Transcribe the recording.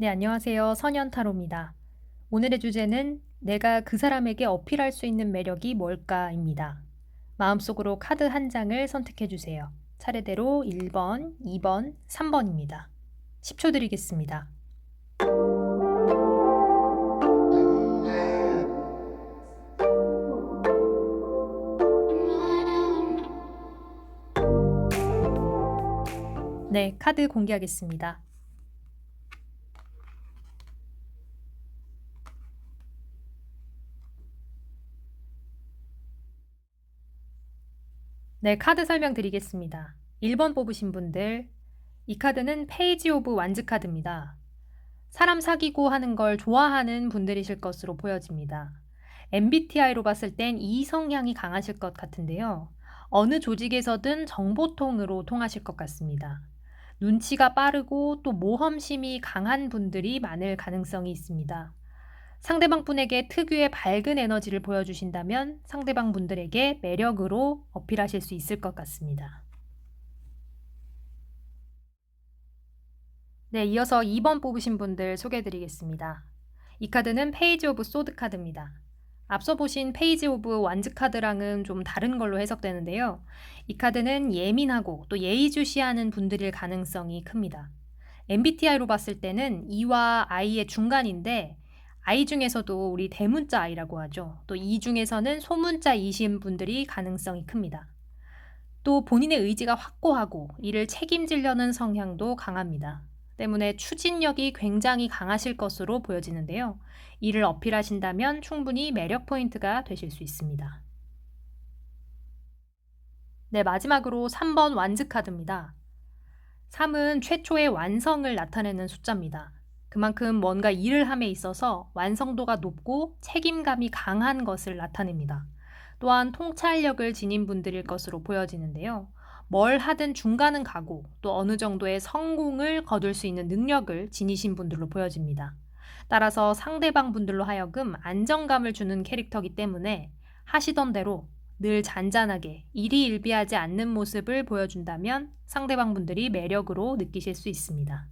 네, 안녕하세요. 선현타로입니다. 오늘의 주제는 내가 그 사람에게 어필할 수 있는 매력이 뭘까입니다. 마음속으로 카드 한 장을 선택해 주세요. 차례대로 1번, 2번, 3번입니다. 10초 드리겠습니다. 네, 카드 공개하겠습니다. 네, 카드 설명드리겠습니다. 1번 뽑으신 분들, 이 카드는 페이지 오브 완즈 카드입니다. 사람 사귀고 하는 걸 좋아하는 분들이실 것으로 보여집니다. MBTI로 봤을 땐 이 성향이 강하실 것 같은데요. 어느 조직에서든 정보통으로 통하실 것 같습니다. 눈치가 빠르고 또 모험심이 강한 분들이 많을 가능성이 있습니다. 상대방 분에게 특유의 밝은 에너지를 보여주신다면 상대방 분들에게 매력으로 어필하실 수 있을 것 같습니다. 네, 이어서 2번 뽑으신 분들 소개해 드리겠습니다. 이 카드는 페이지 오브 소드 카드입니다. 앞서 보신 페이지 오브 완즈 카드랑은 좀 다른 걸로 해석되는데요. 이 카드는 예민하고 또 예의주시하는 분들일 가능성이 큽니다. MBTI로 봤을 때는 E와 I의 중간인데 I 중에서도 우리 대문자 I라고 하죠. 또 E 중에서는 소문자 I신 분들이 가능성이 큽니다. 또 본인의 의지가 확고하고 이를 책임지려는 성향도 강합니다. 때문에 추진력이 굉장히 강하실 것으로 보여지는데요. 이를 어필하신다면 충분히 매력 포인트가 되실 수 있습니다. 네, 마지막으로 3번 완즈 카드입니다. 3은 최초의 완성을 나타내는 숫자입니다. 그만큼 뭔가 일을 함에 있어서 완성도가 높고 책임감이 강한 것을 나타냅니다. 또한 통찰력을 지닌 분들일 것으로 보여지는데요. 뭘 하든 중간은 가고 또 어느 정도의 성공을 거둘 수 있는 능력을 지니신 분들로 보여집니다. 따라서 상대방 분들로 하여금 안정감을 주는 캐릭터이기 때문에 하시던 대로 늘 잔잔하게 일희일비하지 않는 모습을 보여준다면 상대방 분들이 매력으로 느끼실 수 있습니다.